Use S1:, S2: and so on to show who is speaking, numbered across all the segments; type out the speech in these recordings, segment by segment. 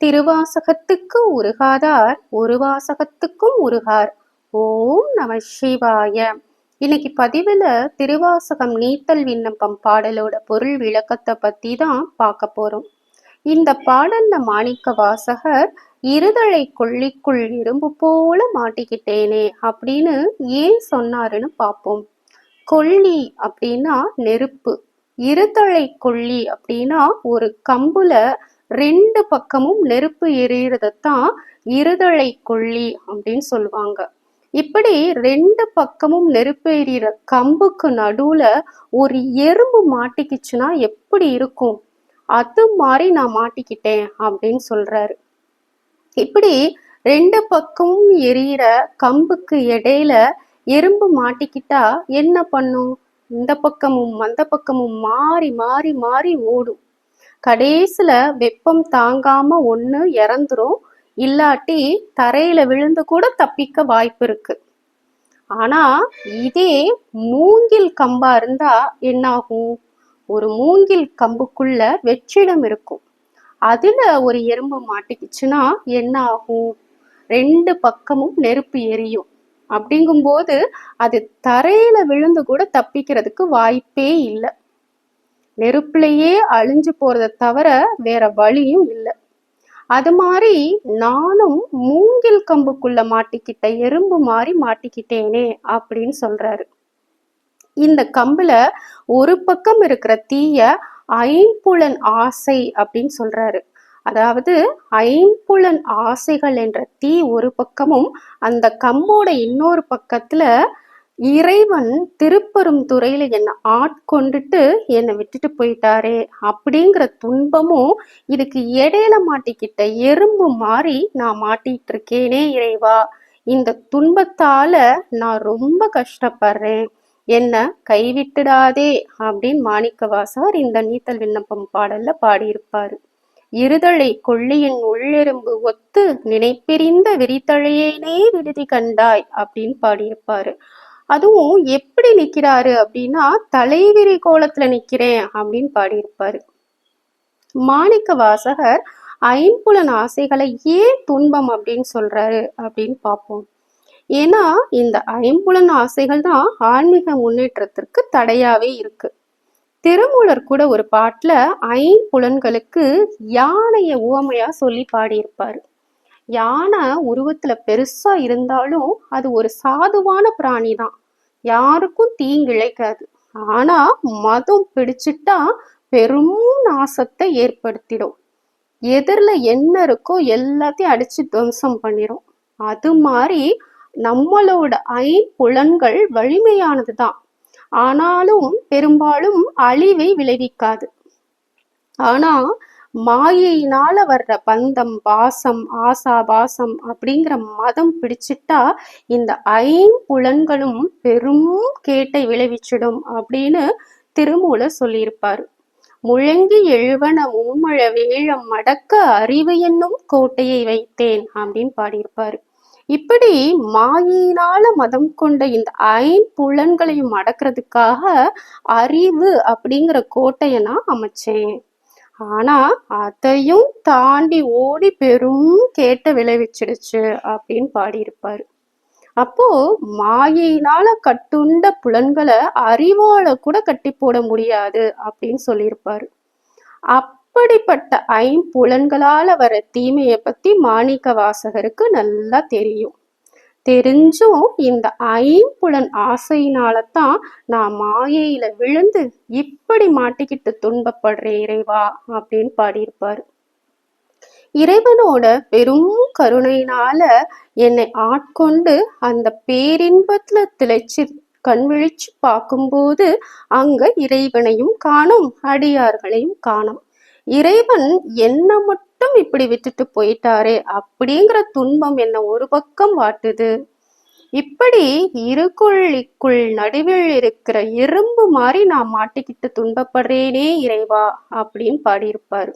S1: திருவாசகத்துக்கு உருகாதார் ஒரு வாசகத்துக்கும் உருகார். ஓம் நம சிவாய. இன்னைக்கு பதிவுல திருவாசகம் நீத்தல் விண்ணப்பம் பாடலோட பொருள் விளக்கத்தை பற்றி தான் பார்க்க போறோம். இந்த பாடல்ல மாணிக்க வாசகர் இருதலை கொள்ளிக்குள் இரும்பு போல மாட்டிக்கிட்டேனே அப்படின்னு ஏன் சொன்னாருன்னு பார்ப்போம். கொள்ளி அப்படின்னா நெருப்பு இருதலை கொள்ளி அப்படின்னா ஒரு கம்புல ரெண்டு பக்கமும் நெருப்பு எரியறதைத்தான் இருதலை கொள்ளி அப்படின்னு சொல்லுவாங்க. இப்படி ரெண்டு பக்கமும் நெருப்பு எறிகிற கம்புக்கு நடுவுல ஒரு எறும்பு மாட்டிக்கிச்சுன்னா எப்படி இருக்கும்? அது மாதிரி நான் மாட்டிக்கிட்டேன் அப்படின்னு சொல்றாரு. இப்படி ரெண்டு பக்கமும் எரியிற கம்புக்கு இடையில எறும்பு மாட்டிக்கிட்டா என்ன பண்ணும்? இந்த பக்கமும் அந்த பக்கமும் மாறி மாறி மாறி ஓடும். கடைசியில் வெப்பம் தாங்காமல் ஒன்று இறந்துரும். இல்லாட்டி தரையில் விழுந்து கூட தப்பிக்க வாய்ப்பு இருக்கு. ஆனால் இதே மூங்கில் கம்பா இருந்தால் என்னாகும்? ஒரு மூங்கில் கம்புக்குள்ள வெற்றிடம் இருக்கும். அதில் ஒரு எறும்பு மாட்டிக்கிச்சுன்னா என்ன ஆகும் ரெண்டு பக்கமும் நெருப்பு எரியும். அப்படிங்கும்போது அது தரையில விழுந்து கூட தப்பிக்கிறதுக்கு வாய்ப்பே இல்லை. நெருப்புலையே அழிஞ்சு போறதை தவிர வேற வழியும் இல்லை. அது மாதிரி நானும் மூங்கில் கம்புக்குள்ள மாட்டிக்கிட்ட எறும்பு மாதிரி மாட்டிக்கிட்டேனே அப்படின்னு சொல்றாரு. இந்த கம்புல ஒரு பக்கம் இருக்கிற தீய ஐம்புலன் ஆசை அப்படின்னு சொல்றாரு. அதாவது ஐம்புலன் ஆசைகள் என்ற தீ ஒரு பக்கமும் அந்த கம்போட இன்னொரு பக்கத்துல இறைவன் திருப்பெரும் துறையில என்னை ஆட்கொண்டுட்டு என்னை விட்டுட்டு போயிட்டாரே அப்படிங்கிற துன்பமும் இதுக்கு இடையில மாட்டிக்கிட்ட எறும்பு மாறி நான் மாட்டிட்டு இருக்கேனே இறைவா. இந்த துன்பத்தால நான் ரொம்ப கஷ்டப்படுறேன். என்ன கைவிட்டுடாதே அப்படின்னு மாணிக்கவாசகர் இந்த நீத்தல் விண்ணப்பம் பாடல்ல பாடியிருப்பாரு. இருதலை கொள்ளியின் உள்ளெரும்பு ஒத்து நினைப்பிரிந்த விரித்தழையேனே விடுதி கண்டாய் அப்படின்னு பாடியிருப்பாரு. அதுவும் எப்படி நிற்கிறாரு அப்படின்னா தலைவிரி கோலத்துல நிக்கிறேன் அப்படின்னு பாடியிருப்பாரு. மாணிக்க வாசகர் ஐம்புலன் ஆசைகளை ஏன் துன்பம் அப்படின்னு சொல்றாரு அப்படின்னு பார்ப்போம். ஏன்னா இந்த ஐம்புலன் ஆசைகள் தான் ஆன்மீக முன்னேற்றத்திற்கு தடையாவே இருக்கு. திருமூலர் கூட ஒரு பாட்டுல ஐம்புலன்களுக்கு யானைய உவமையா சொல்லி பாடியிருப்பாரு. யானை உருவத்துல பெருசா இருந்தாலும் அது ஒரு சாதுவான பிராணி தான் யாருக்கும் தீங்கிழைக்காது. ஆனா மதம் பிடிச்சிட்டா பெரும் நாசத்தை ஏற்படுத்திடும். எதிரில் என்ன இருக்கோ எல்லாத்தையும் அடிச்சு துவம்சம் பண்ணிடும் அது மாதிரி நம்மளோட ஐம்புலன்கள் வலிமையானது தான் ஆனாலும் பெரும்பாலும் அழிவை விளைவிக்காது. ஆனா மாயையினால வர்ற பந்தம் பாசம் ஆசா பாசம் அப்படிங்கிற மதம் பிடிச்சிட்டா இந்த ஐம்புலன்களும் பெரும் கேட்டை விளைவிச்சிடும் அப்படின்னு திருமூல சொல்லியிருப்பாரு. முழங்கி எழுவன மும்மழ வேழம் மடக்க அறிவு என்னும் கோட்டையை வைத்தேன் அப்படின்னு பாடியிருப்பாரு. இப்படி மாயினால மதம் கொண்ட இந்த ஐம்புலன்களையும் அடக்கிறதுக்காக அறிவு அப்படிங்கிற கோட்டையை நான் அமைச்சேன். ஆனா அதையும் தாண்டி ஓடி பெரும் கேட்ட விளைவிச்சிடுச்சு அப்படின்னு பாடியிருப்பாரு. அப்போ மாயினால கட்டுண்ட புலன்களை அறிவால கூட கட்டி போட முடியாது அப்படின்னு சொல்லியிருப்பாரு. அப்படிப்பட்ட ஐம்புலன்களால வர தீமையை பத்தி மாணிக்க வாசகருக்கு நல்லா தெரியும். தெரிஞ்சும் இந்த ஐம்புலன் ஆசையினால தான் நான் மாயையில விழுந்து இப்படி மாட்டிக்கிட்டு துன்பப்படுறேன் இறைவா அப்படின்னு பாடியிருப்பாரு. இறைவனோட பெரும் கருணையினால என்னை ஆட்கொண்டு அந்த பேரின்பத்துல திளைச்சு கண் விழிச்சு பார்க்கும்போது அங்க இறைவனையும் காணும் அடியார்களையும் காணும். இறைவன் என்ன மட்டும் மட்டும் இப்படி விட்டுட்டு போயிட்டாரே அப்படிங்கிற துன்பம் என்ன ஒரு பக்கம் வாட்டுது. இப்படி இருக்குள் இக்குள் நடுவில் இருக்கிற எறும்பு மாதிரி நான் மாட்டிக்கிட்டு துன்பப்படுறேனே இறைவா அப்படின்னு பாடியிருப்பார்.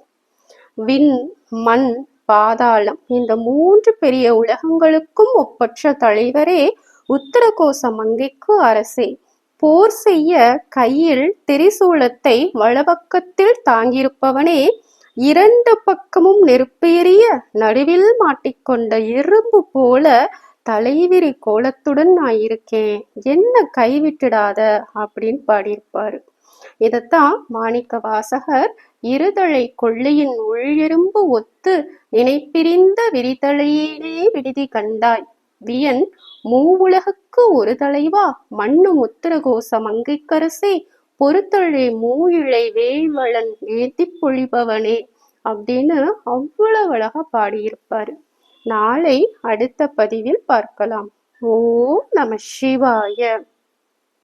S1: விண் மண் பாதாளம் இந்த மூன்று பெரிய உலகங்களுக்கும் ஒப்பற்ற தலைவரே உத்தரகோச மங்கைக்கு அரசே. போர் செய்ய கையில் திரிசூலத்தை வலபக்கத்தில் தாங்கியிருப்பவனே இரண்டு பக்கமும் நெருப்பேறிய நடுவில் மாட்டிக்கொண்ட இரும்பு போல தலைவிரி கோலத்துடன் நான் இருக்கேன். என்ன கைவிட்டுடாத? அப்படின்னு பாடியிருப்பாரு. இதைத்தான் மாணிக்க வாசகர் இருதலை கொள்ளையின் உள்ளெரும்பு ஒத்து நினைப்பிரிந்த விரிதலையிலே விடுதி கண்டாய். வியன் மூவுலகுக்கு ஒரு தலைவா? மண்ணு முத்திரகோச மங்கைக்கரசே பொறுத்தழை மூயிழை வேள்வளன் ஏத்தி பொழிபவனே அப்படின்னு அவ்வளவு அழகா பாடியிருப்பாரு. நாளை அடுத்த பதிவில் பார்க்கலாம். ஓம் நம சிவாய.